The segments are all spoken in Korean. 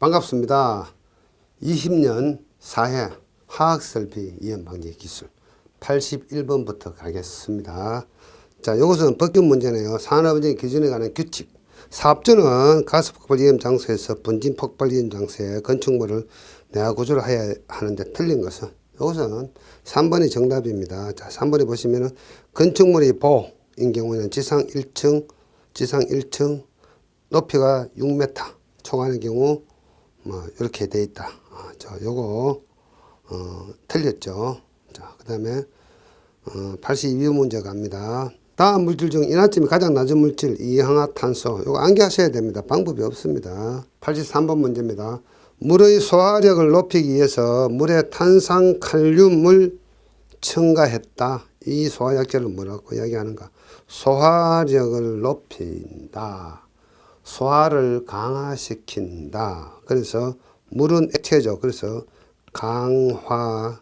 반갑습니다. 20년 4회 화학설비 위험 방지 기술 81번부터 가겠습니다. 자, 이것은 법규 문제네요. 산업적 기준에 관한 규칙. 사업주는 가스 폭발 위험 장소에서 분진 폭발 위험 장소에 건축물을 내화 구조를 해야 하는데 틀린 것은 이것은 3번이 정답입니다. 자, 3번에 보시면은 건축물이 보인 경우에는 지상 1층, 지상 1층, 높이가 6m 초과하는 경우 뭐 이렇게 돼 있다. 아, 저 요거 어, 틀렸죠. 자, 그다음에 어, 82번 문제 갑니다. 다음 물질 중 인화점이 가장 낮은 물질 이항화탄소 요거 암기하셔야 됩니다. 방법이 없습니다. 83번 문제입니다. 물의 소화력을 높이기 위해서 물에 탄산칼륨을 첨가했다. 이 소화약제를 뭐라고 이야기하는가? 소화력을 높인다. 소화를 강화시킨다. 그래서 물은 액체죠. 그래서 강화액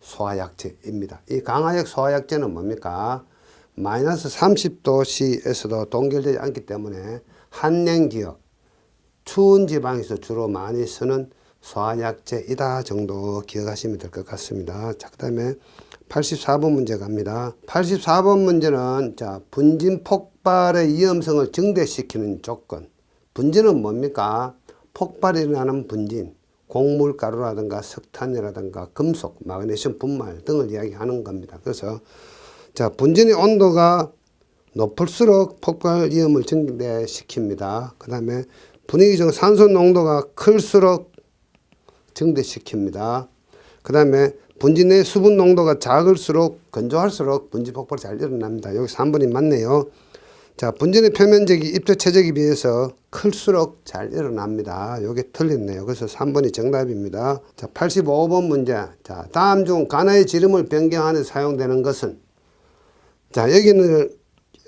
소화약제입니다. 이 강화액 소화약제는 뭡니까? 마이너스 30도씨에서도 동결되지 않기 때문에 한냉 지역, 추운 지방에서 주로 많이 쓰는 소화약제이다 정도 기억하시면 될 것 같습니다. 자, 그 다음에 84번 문제 갑니다. 84번 문제는 자, 분진 폭발의 위험성을 증대시키는 조건. 분진은 뭡니까? 폭발이 일어나는 분진. 곡물가루라든가 석탄이라든가 금속, 마그네슘 분말 등을 이야기하는 겁니다. 그래서 자, 분진의 온도가 높을수록 폭발 위험을 증대시킵니다. 그 다음에 분위기적 산소 농도가 클수록 증대시킵니다. 그 다음에 분진의 수분 농도가 작을수록 건조할수록 분진 폭발이 잘 일어납니다. 여기 3번이 맞네요. 자, 분진의 표면적이 입자 체적에 비해서 클수록 잘 일어납니다. 요게 틀렸네요. 그래서 3번이 정답입니다. 자, 85번 문제. 자, 다음 중 가나의 지름을 변경하는 데 사용되는 것은 자, 여기는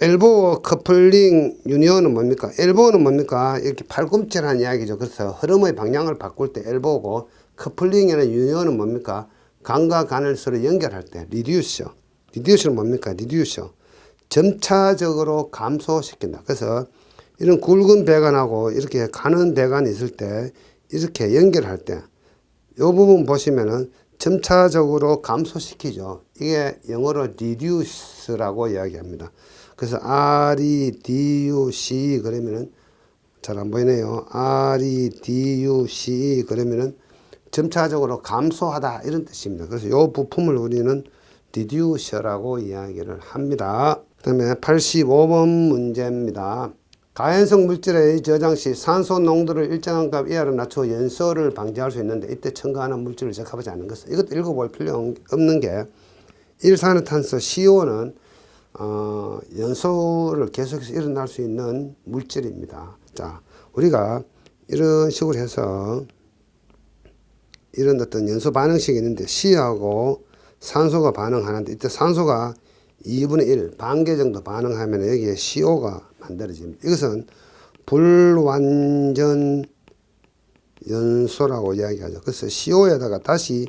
엘보 커플링 유니온은 뭡니까? 엘보는 뭡니까? 이렇게 팔꿈치라는 이야기죠. 그래서 흐름의 방향을 바꿀 때 엘보고 커플링이나 유니온은 뭡니까? 강과 간을 서로 연결할 때 리듀셔. 리듀셔는 뭡니까? 리듀셔. 점차적으로 감소시킨다. 그래서 이런 굵은 배관하고 이렇게 가는 배관이 있을 때 이렇게 연결할 때 이 부분 보시면은 점차적으로 감소시키죠. 이게 영어로 reduce라고 이야기합니다. 그래서 REDUC 그러면은 잘 안 보이네요. REDUC 그러면은 점차적으로 감소하다 이런 뜻입니다. 그래서 이 부품을 우리는 reducer라고 이야기를 합니다. 그 다음에 85번 문제입니다. 가연성 물질의 저장 시 산소 농도를 일정한 값 이하로 낮춰 연소를 방지할 수 있는데 이때 첨가하는 물질을 적합하지 않은 것은 이것도 읽어볼 필요 없는 게 일산화탄소 CO는 어, 연소를 계속해서 일어날 수 있는 물질입니다. 자, 우리가 이런 식으로 해서 이런 어떤 연소 반응식이 있는데 C하고 산소가 반응하는데 이때 산소가 2분의 1, 반개 정도 반응하면 여기에 CO가 만들어집니다. 이것은 불완전 연소라고 이야기하죠. 그래서 CO에다가 다시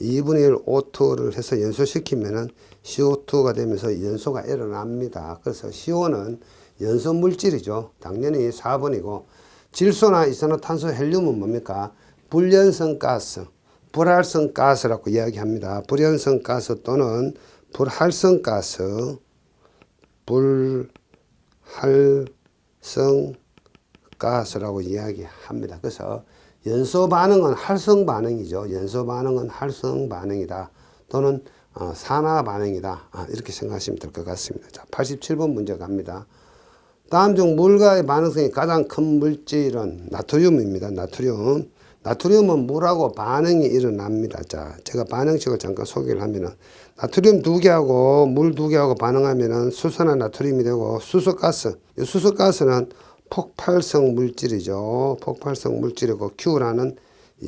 2분의 1 O2를 해서 연소시키면은 CO2가 되면서 연소가 일어납니다. 그래서 CO는 연소 물질이죠. 당연히 4번이고 질소나 이산화탄소 헬륨은 뭡니까? 불연성 가스, 불활성 가스라고 이야기합니다. 불연성 가스 또는 불활성 가스, 불활성 가스라고 이야기합니다. 그래서 연소 반응은 활성 반응이죠. 연소 반응은 활성 반응이다. 또는 어, 산화 반응이다. 아, 이렇게 생각하시면 될 것 같습니다. 자, 87번 문제 갑니다. 다음 중 물과의 반응성이 가장 큰 물질은 나트륨입니다. 나트륨. 나트륨은 물하고 반응이 일어납니다. 자, 제가 반응식을 잠깐 소개를 하면은 나트륨 두 개하고 물 두 개하고 반응하면은 수소나 나트륨이 되고 수소가스. 이 수소가스는 폭발성 물질이죠. 폭발성 물질이고 Q라는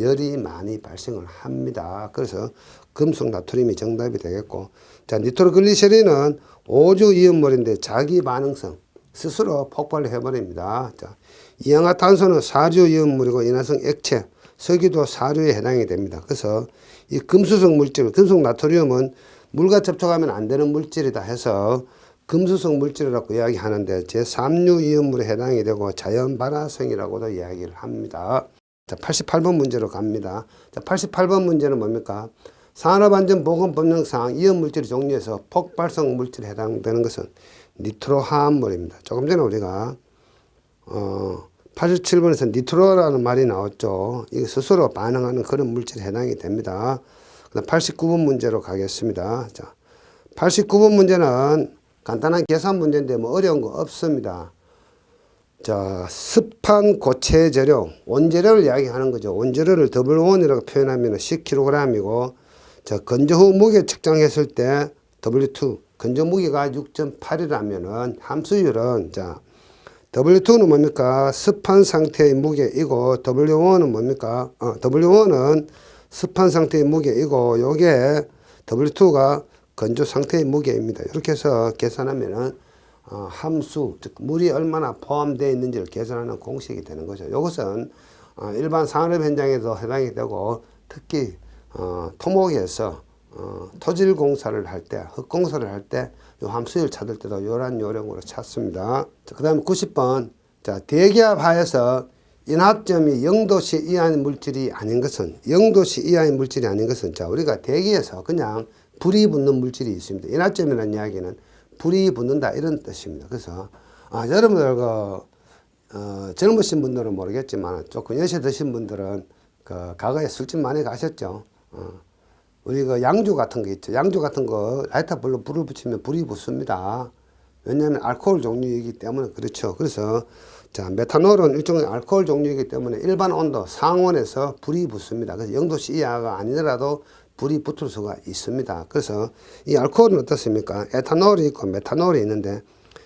열이 많이 발생을 합니다. 그래서 금속 나트륨이 정답이 되겠고 자 니트로글리세린은 오주 이온물인데 자기 반응성 스스로 폭발을 해버립니다. 자 이氧화탄소는 사류 이온물이고 인화성 액체 석유도 사류에 해당이 됩니다. 그래서 이 금수성 물질 금속 나트륨은 물과 접촉하면 안 되는 물질이다 해서 금수성 물질이라고 이야기하는데 제3류 이온물에 해당이 되고 자연 발화성이라고도 이야기를 합니다. 자, 88번 문제로 갑니다. 자, 88번 문제는 뭡니까? 산업안전보건법령상 이온물질의 종류에서 폭발성 물질에 해당되는 것은 니트로화합물입니다. 조금 전에 우리가 어, 87번에서 니트로라는 말이 나왔죠. 이게 스스로 반응하는 그런 물질에 해당이 됩니다. 그다음 89번 문제로 가겠습니다. 자, 89번 문제는 간단한 계산 문제인데 뭐 어려운 거 없습니다. 자, 습한 고체 재료, 원재료를 이야기하는 거죠. 원재료를 더블 원이라고 표현하면 10kg이고, 자, 건조 후 무게 측정했을 때 W2, 건조 무게가 6.8이라면은 함수율은 자, W2는 뭡니까? 습한 상태의 무게이고 W1은 뭡니까? 어, W1은 습한 상태의 무게이고 요게 W2가 건조 상태의 무게입니다. 이렇게 해서 계산하면은 어, 함수, 즉 물이 얼마나 포함되어 있는지를 계산하는 공식이 되는 거죠. 이것은 어, 일반 산업 현장에도 해당이 되고 특히 어, 토목에서 어, 토질 공사를 할 때, 흙 공사를 할 때 요 함수를 찾을 때도 이러한 요령으로 찾습니다. 그 다음에 90번. 자, 대기압 하에서 인합점이 0도씨 이하의 물질이 아닌 것은 0도씨 이하의 물질이 아닌 것은 자 우리가 대기에서 그냥 불이 붙는 물질이 있습니다. 인합점이라는 이야기는 불이 붙는다 이런 뜻입니다. 그래서 아 여러분들 그 어, 젊으신 분들은 모르겠지만 조금 연세 드신 분들은 그 과거에 술집 많이 가셨죠. 어, 우리 그 양주 같은 거 있죠. 양주 같은 거 라이터 불로 불을 붙이면 불이 붙습니다. 왜냐하면 알코올 종류이기 때문에 그렇죠. 그래서 자 메탄올은 일종의 알코올 종류이기 때문에 일반 온도 상온에서 불이 붙습니다. 그래서 0도씨 이하가 아니더라도 불이 붙을 수가 있습니다. 그래서 이 알코올은 어떻습니까? 에탄올이 있고 메탄올이 있는데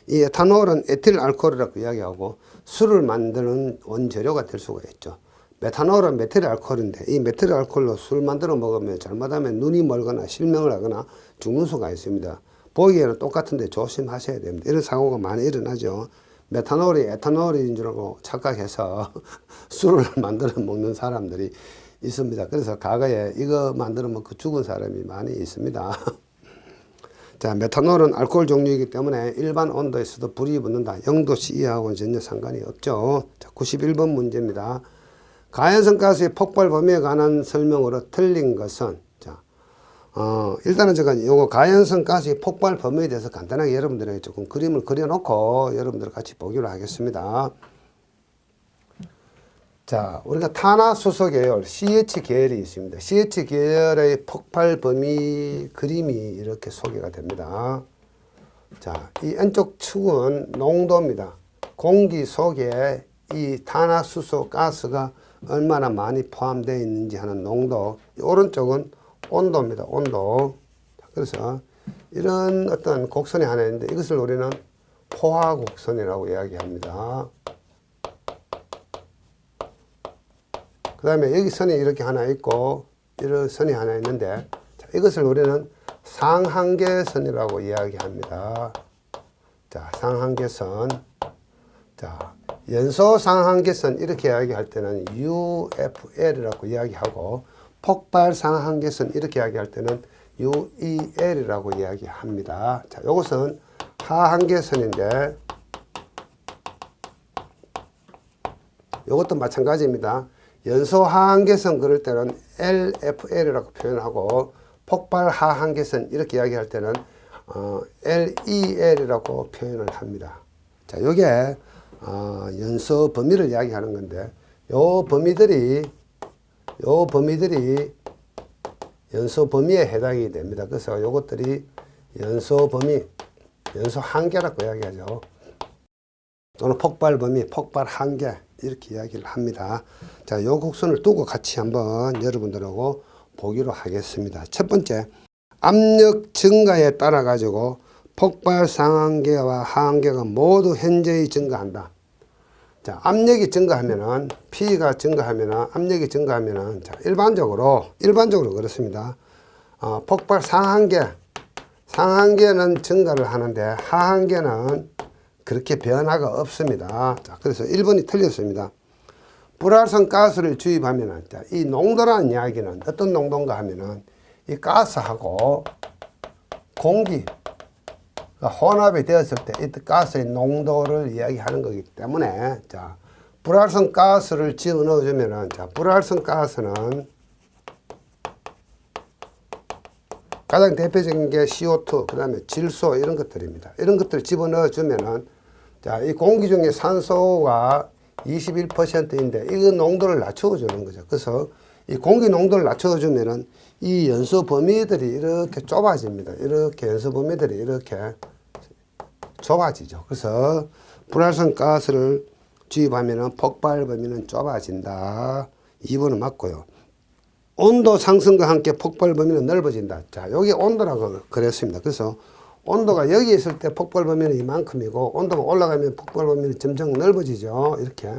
이 에탄올은 에틸 알코올이라고 이야기하고 술을 만드는 원재료가 될 수가 있죠. 메탄올은 메틸 알코올인데 이 메틸 알코올로 술 만들어 먹으면 잘못하면 눈이 멀거나 실명을 하거나 죽는 수가 있습니다. 보기에는 똑같은데 조심하셔야 됩니다. 이런 사고가 많이 일어나죠. 메탄올이 에탄올인 줄 알고 착각해서 술을 만들어 먹는 사람들이 있습니다. 그래서 과거에 이거 만들어 먹고 죽은 사람이 많이 있습니다. 자, 메탄올은 알코올 종류이기 때문에 일반 온도에서도 불이 붙는다. 0도씨 이하고는 전혀 상관이 없죠. 자, 91번 문제입니다. 가연성 가스의 폭발 범위에 관한 설명으로 틀린 것은 자, 어, 일단은 제가 요거 가연성 가스의 폭발 범위에 대해서 간단하게 여러분들에게 조금 그림을 그려놓고 여러분들 같이 보기로 하겠습니다. 자, 우리가 탄화수소 계열 CH 계열이 있습니다. CH 계열의 폭발 범위 그림이 이렇게 소개가 됩니다. 자, 이 왼쪽 축은 농도입니다. 공기 속에 이 탄화수소 가스가 얼마나 많이 포함되어 있는지 하는 농도. 이 오른쪽은 온도입니다. 온도. 자, 그래서 이런 어떤 곡선이 하나 있는데 이것을 우리는 포화 곡선이라고 이야기합니다. 그 다음에 여기 선이 이렇게 하나 있고 이런 선이 하나 있는데 자, 이것을 우리는 상한계선이라고 이야기합니다. 자, 상한계선. 자, 연소 상한계선 이렇게 이야기할 때는 UFL이라고 이야기하고 폭발 상한계선 이렇게 이야기할 때는 UEL이라고 이야기합니다. 자, 이것은 하한계선인데 이것도 마찬가지입니다. 연소 하한계선 그럴 때는 LFL이라고 표현하고 폭발 하한계선 이렇게 이야기할 때는 어, LEL이라고 표현을 합니다. 자, 요게 어, 연소 범위를 이야기하는 건데 요 범위들이 요 범위들이 연소 범위에 해당이 됩니다. 그래서 요것들이 연소 범위, 연소 한계라고 이야기하죠. 또는 폭발 범위, 폭발 한계 이렇게 이야기를 합니다. 자, 요 곡선을 두고 같이 한번 여러분들하고 보기로 하겠습니다. 첫 번째, 압력 증가에 따라 가지고 폭발 상한계와 하한계가 모두 현저히 증가한다. 자, 압력이 증가하면은 P가 증가하면은 압력이 증가하면은 자, 일반적으로 일반적으로 그렇습니다. 어, 폭발 상한계 상한계는 증가를 하는데 하한계는 그렇게 변화가 없습니다. 자, 그래서 1번이 틀렸습니다. 불활성 가스를 주입하면은 자, 이 농도라는 이야기는 어떤 농도인가 하면은 이 가스하고 공기 혼합이 되었을 때 이때 가스의 농도를 이야기하는 거기 때문에 자 불활성 가스를 집어 넣어주면은 자 불활성 가스는 가장 대표적인 게 CO2, 그 다음에 질소 이런 것들입니다. 이런 것들을 집어 넣어 주면은 자, 이 공기 중에 산소가 21%인데 이거 농도를 낮춰 주는 거죠. 그래서 이 공기 농도를 낮춰 주면은 이 연소 범위들이 이렇게 좁아집니다. 이렇게 연소 범위들이 이렇게 좁아지죠. 그래서 불활성 가스를 주입하면은 폭발 범위는 좁아진다. 2번은 맞고요. 온도 상승과 함께 폭발 범위는 넓어진다. 자, 여기 온도라고 그랬습니다. 그래서 온도가 여기 있을 때 폭발 범위는 이만큼이고 온도가 올라가면 폭발 범위는 점점 넓어지죠. 이렇게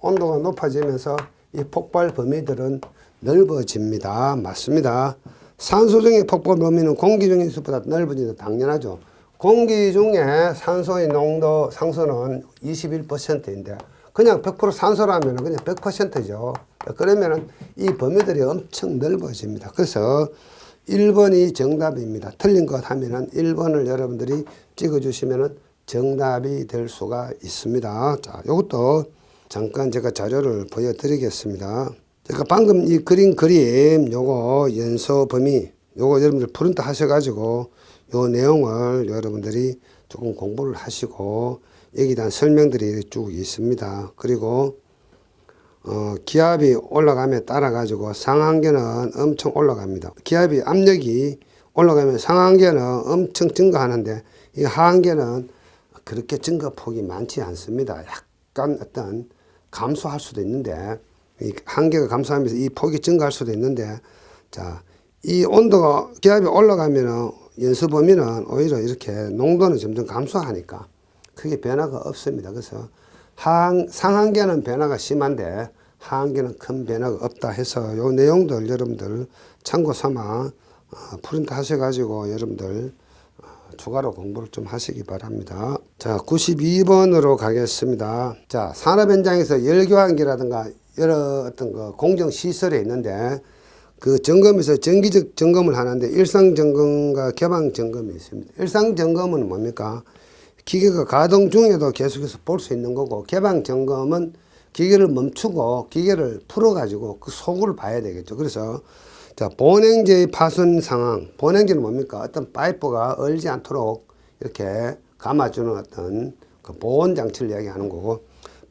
온도가 높아지면서 이 폭발 범위들은 넓어집니다. 맞습니다. 산소 중의 폭발 범위는 공기 중의 수보다 넓어진다. 당연하죠. 공기 중에 산소의 농도 상수는 21%인데 그냥 100% 산소라면 그냥 100%죠. 그러면은 이 범위들이 엄청 넓어집니다. 그래서 1번이 정답입니다. 틀린 것 하면은 1번을 여러분들이 찍어주시면은 정답이 될 수가 있습니다. 자, 이것도 잠깐 제가 자료를 보여드리겠습니다. 제가 방금 이 그린 그림 요거 연소 범위 요거 여러분들 프린트 하셔가지고 요 내용을 여러분들이 조금 공부를 하시고 여기에 대한 설명들이 쭉 있습니다. 그리고 어, 기압이 올라감에 따라 가지고 상한계는 엄청 올라갑니다. 기압이 압력이 올라가면 상한계는 엄청 증가하는데 이 하한계는 그렇게 증가 폭이 많지 않습니다. 약간 어떤 감소할 수도 있는데 이 한계가 감소하면서 이 폭이 증가할 수도 있는데 자, 이 온도가 기압이 올라가면은 연수 범위는 오히려 이렇게 농도는 점점 감소하니까 크게 변화가 없습니다. 그래서 하 상한계는 변화가 심한데 하한계는 큰 변화가 없다 해서 요 내용들 여러분들 참고 삼아 어, 프린트 하셔가지고 여러분들 어, 추가로 공부를 좀 하시기 바랍니다. 자, 92번으로 가겠습니다. 자, 산업 현장에서 열교환기라든가 여러 어떤 그 공정 시설에 있는데 그 점검에서 정기적 점검을 하는데 일상 점검과 개방 점검이 있습니다. 일상 점검은 뭡니까? 기계가 가동 중에도 계속해서 볼 수 있는 거고 개방 점검은 기계를 멈추고 기계를 풀어 가지고 그 속을 봐야 되겠죠. 그래서 자 본행제의 파손 상황, 본행제는 뭡니까? 어떤 파이프가 얼지 않도록 이렇게 감아주는 어떤 그 보온 장치를 이야기하는 거고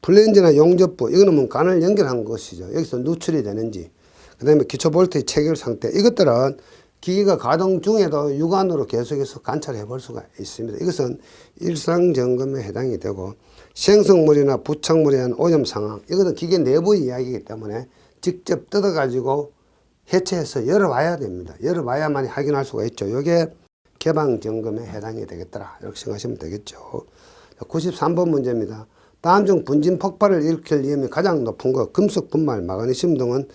플랜지나 용접부 이거는 뭐 간을 연결한 것이죠. 여기서 누출이 되는지 그 다음에 기초 볼트의 체결 상태 이것들은 기기가 가동 중에도 육안으로 계속해서 관찰해 볼 수가 있습니다. 이것은 일상 점검에 해당이 되고 생성물이나 부착물에 대한 오염 상황 이것은 기계 내부 이야기이기 때문에 직접 뜯어 가지고 해체해서 열어봐야 됩니다. 열어봐야만 확인할 수가 있죠. 이게 개방 점검에 해당이 되겠더라 이렇게 생각하시면 되겠죠. 93번 문제입니다. 다음 중 분진 폭발을 일으킬 위험이 가장 높은 것 금속 분말 마그네슘 등은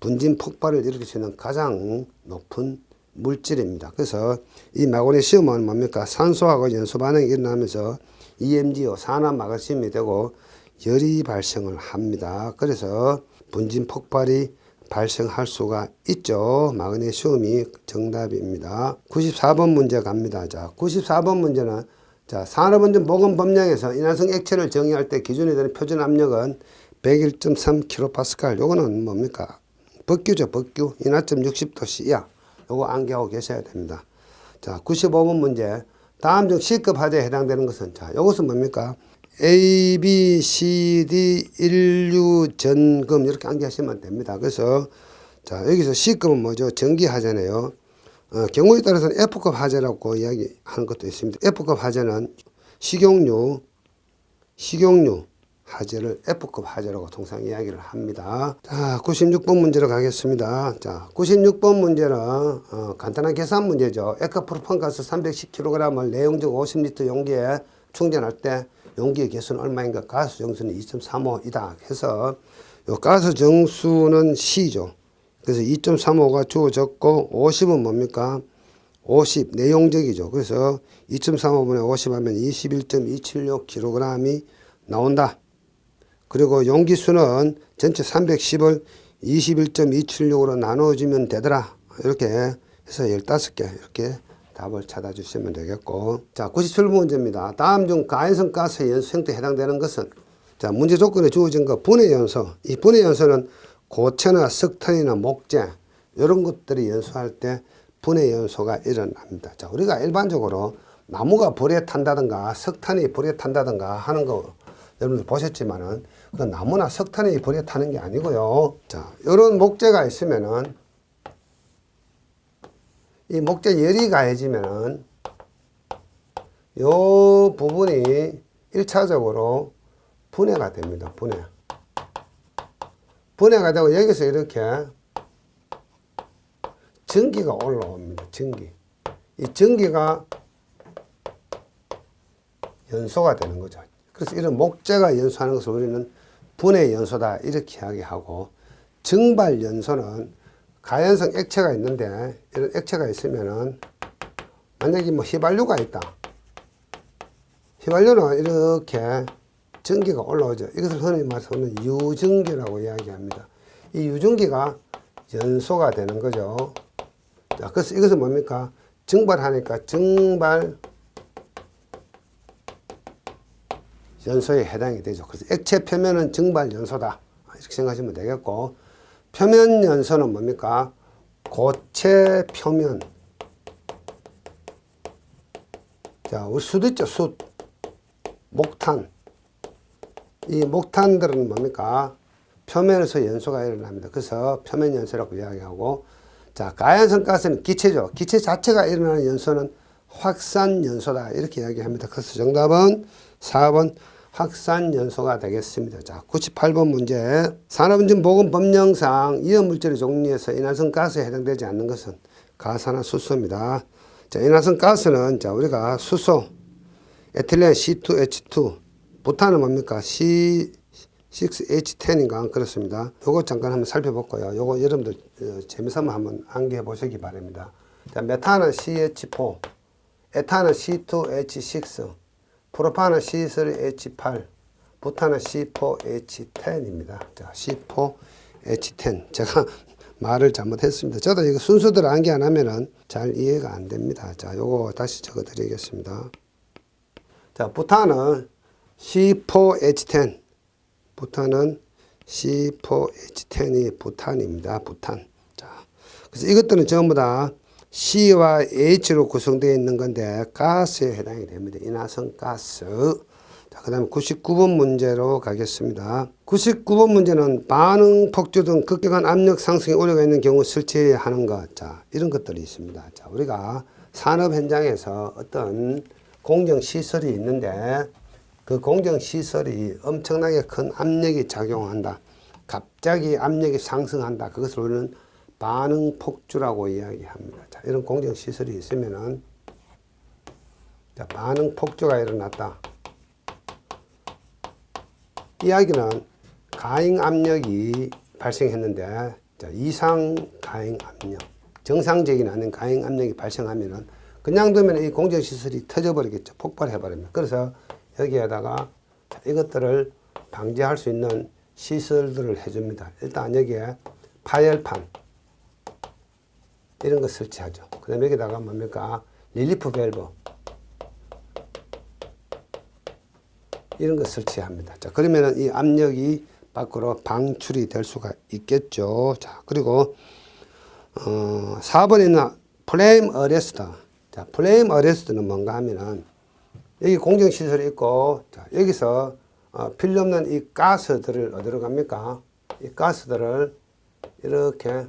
분진 폭발을 일으킬 수 있는 가장 높은 물질입니다. 그래서 이 마그네슘은 뭡니까? 산소하고 연소 반응이 일어나면서 EMGO 산화 마그네슘이 되고 열이 발생을 합니다. 그래서 분진 폭발이 발생할 수가 있죠. 마그네슘이 정답입니다. 94번 문제 갑니다. 자, 94번 문제는 자, 산업안전 보건 법령에서 인화성 액체를 정의할 때 기준이 되는 표준 압력은 101.3kPa. 요거는 뭡니까? 법규죠, 법규. 인하점 60도씨 이하. 요거 암기하고 계셔야 됩니다. 자, 95번 문제. 다음 중 C급 화재에 해당되는 것은 자, 요것은 뭡니까? A, B, C, D, 인류, 전금 이렇게 암기하시면 됩니다. 그래서 자, 여기서 C급은 뭐죠? 전기 화재네요. 어, 경우에 따라서는 F급 화재라고 이야기하는 것도 있습니다. F급 화재는 식용유, 식용유 화재를 F급 화재라고 통상 이야기를 합니다. 자, 96번 문제로 가겠습니다. 자, 96번 문제는 어, 간단한 계산 문제죠. 에카프로판 가스 310kg을 내용적 50리터 용기에 충전할 때 용기의 개수는 얼마인가? 가스 정수는 2.35이다 해서 요 가스 정수는 C죠. 그래서 2.35가 주어졌고 50은 뭡니까? 50 내용적이죠. 그래서 2.35분의 50 하면 21.276kg이 나온다. 그리고 용기수는 전체 310을 21.276으로 나눠주면 되더라. 이렇게 해서 15개 이렇게 답을 찾아주시면 되겠고 자 97번 문제입니다. 다음 중 가연성 가스의 연소 형태에 해당되는 것은 자 문제 조건에 주어진 거 분해 연소 이 분해 연소는 고체나 석탄이나 목재 이런 것들이 연소할 때 분해 연소가 일어납니다. 자 우리가 일반적으로 나무가 불에 탄다든가 석탄이 불에 탄다든가 하는 거 여러분들 보셨지만은 그 나무나 석탄이 불에 타는 게 아니고요. 자 이런 목재가 있으면은 이 목재 열이 가해지면은 요 부분이 일차적으로 분해가 됩니다. 분해. 분해가 되고 여기서 이렇게 전기가 올라옵니다. 전기. 이 전기가 연소가 되는 거죠. 그래서 이런 목재가 연소하는 것을 우리는 분해 연소다 이렇게 이야기하고 증발 연소는 가연성 액체가 있는데 이런 액체가 있으면은 만약에 뭐 휘발유가 있다. 휘발유는 이렇게 전기가 올라오죠. 이것을 흔히 말해서는 유전기라고 이야기합니다. 이 유전기가 연소가 되는 거죠. 자, 그래서 이것은 뭡니까? 증발하니까 증발 연소에 해당이 되죠. 그래서 액체 표면은 증발 연소다. 이렇게 생각하시면 되겠고, 표면 연소는 뭡니까? 고체 표면. 자, 우리 숯 있죠, 숯. 목탄. 이 목탄들은 뭡니까? 표면에서 연소가 일어납니다. 그래서 표면 연소라고 이야기하고, 자, 가연성 가스는 기체죠. 기체 자체가 일어나는 연소는 확산 연소다. 이렇게 이야기합니다. 그래서 정답은 4번 확산 연소가 되겠습니다. 자, 98번 문제. 산업인증 보건 법령상 이염물질의 종류에서 인화성 가스에 해당되지 않는 것은 가사나 수소입니다. 자, 인화성 가스는 자, 우리가 수소, 에틸렌 C2H2, 부탄은 뭡니까? C6H10인가 그렇습니다. 요거 잠깐 한번 살펴볼까요? 요거 여러분들 어, 재미삼아 한번 암기해 보시기 바랍니다. 자, 메탄은 CH4, 에탄은 C2H6, 프로판은 C3H8, 부탄은 C4H10입니다. 자, C4H10. 제가 말을 잘못했습니다. 저도 이거 순서대로 암기 안 하면은 잘 이해가 안 됩니다. 자, 요거 다시 적어 드리겠습니다. 자, 부탄은 C4H10. 부탄은 C4H10이 부탄입니다. 부탄. 자, 그래서 이것들은 전부 다 C와 H로 구성되어 있는 건데 가스에 해당이 됩니다. 인화성 가스. 자, 그 다음에 99번 문제로 가겠습니다. 99번 문제는 반응 폭주 등 급격한 압력 상승이 우려가 있는 경우 설치해야 하는 것. 자, 이런 것들이 있습니다. 자, 우리가 산업 현장에서 어떤 공정 시설이 있는데 그 공정 시설이 엄청나게 큰 압력이 작용한다. 갑자기 압력이 상승한다. 그것을 우리는 반응 폭주라고 이야기합니다. 자, 이런 공정 시설이 있으면은 자, 반응 폭주가 일어났다. 이야기는 가행 압력이 발생했는데 자, 이상 가행 압력, 정상적인 아닌 가행 압력이 발생하면은 그냥 두면 이 공정 시설이 터져버리겠죠. 폭발해 버립니다. 그래서 여기에다가 자, 이것들을 방지할 수 있는 시설들을 해줍니다. 일단 여기에 파열판 이런 거 설치하죠. 그 다음에 여기다가 뭡니까? 릴리프 밸브 이런 거 설치합니다. 자, 그러면은 이 압력이 밖으로 방출이 될 수가 있겠죠. 자, 그리고 어, 4번에 있는 플레임 어레스터. 자, 플레임 어레스터는 뭔가 하면은 여기 공정시설이 있고, 자, 여기서 어, 필요 없는 이 가스들을 어디로 갑니까? 이 가스들을 이렇게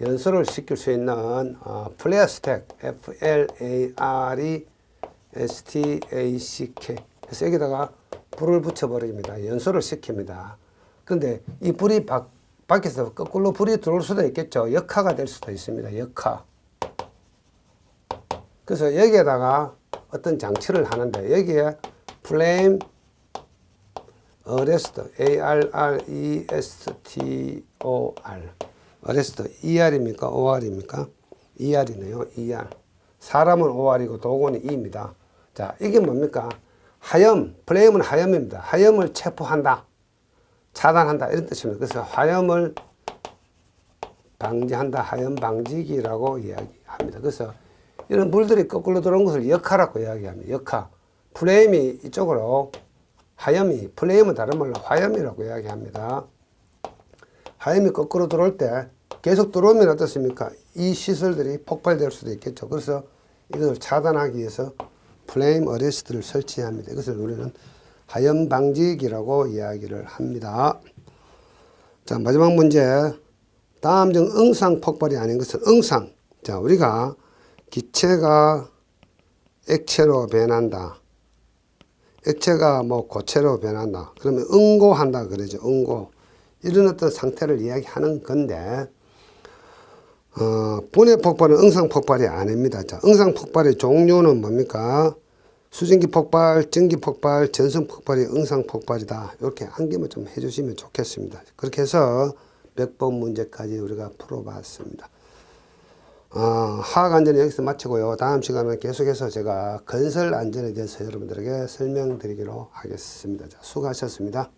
연소를 시킬 수 있는 어, 플레어 스택, F-L-A-R-E S-T-A-C-K. 그래서 여기다가 불을 붙여버립니다. 연소를 시킵니다. 그런데 이 불이 밖, 밖에서 거꾸로 불이 들어올 수도 있겠죠. 역화가 될 수도 있습니다. 역화. 그래서 여기에다가 어떤 장치를 하는데 여기에 플레임 어레스트 A-R-R-E-S-T-O-R 어레스트 ER입니까? OR입니까? ER이네요. ER 사람은 OR이고 도구는 E입니다. 자 이게 뭡니까? 하염 플레임은 하염입니다. 하염을 체포한다 차단한다 이런 뜻입니다. 그래서 화염을 방지한다 하염 방지기라고 이야기합니다. 그래서 이런 물들이 거꾸로 들어온 것을 역하라고 이야기합니다. 역하. 프레임이 이쪽으로 하염이 플레임은 다른 말로 화염이라고 이야기합니다. 하염이 거꾸로 들어올 때 계속 들어오면 어떻습니까? 이 시설들이 폭발될 수도 있겠죠. 그래서 이것을 차단하기 위해서 플레임 어레스트를 설치합니다. 이것을 우리는 하염 방지기라고 이야기를 합니다. 자, 마지막 문제. 다음 중 응상 폭발이 아닌 것은 응상. 자, 우리가 기체가 액체로 변한다. 액체가 뭐 고체로 변한다. 그러면 응고한다 그러죠. 응고. 이런 어떤 상태를 이야기하는 건데, 어, 분해 폭발은 응상 폭발이 아닙니다. 자, 응상 폭발의 종류는 뭡니까? 수증기 폭발, 전기 폭발, 전선 폭발이 응상 폭발이다. 이렇게 암기만 좀 해주시면 좋겠습니다. 그렇게 해서 100번 문제까지 우리가 풀어봤습니다. 어, 화학 안전은 여기서 마치고요. 다음 시간은 계속해서 제가 건설 안전에 대해서 여러분들에게 설명드리기로 하겠습니다. 자, 수고하셨습니다.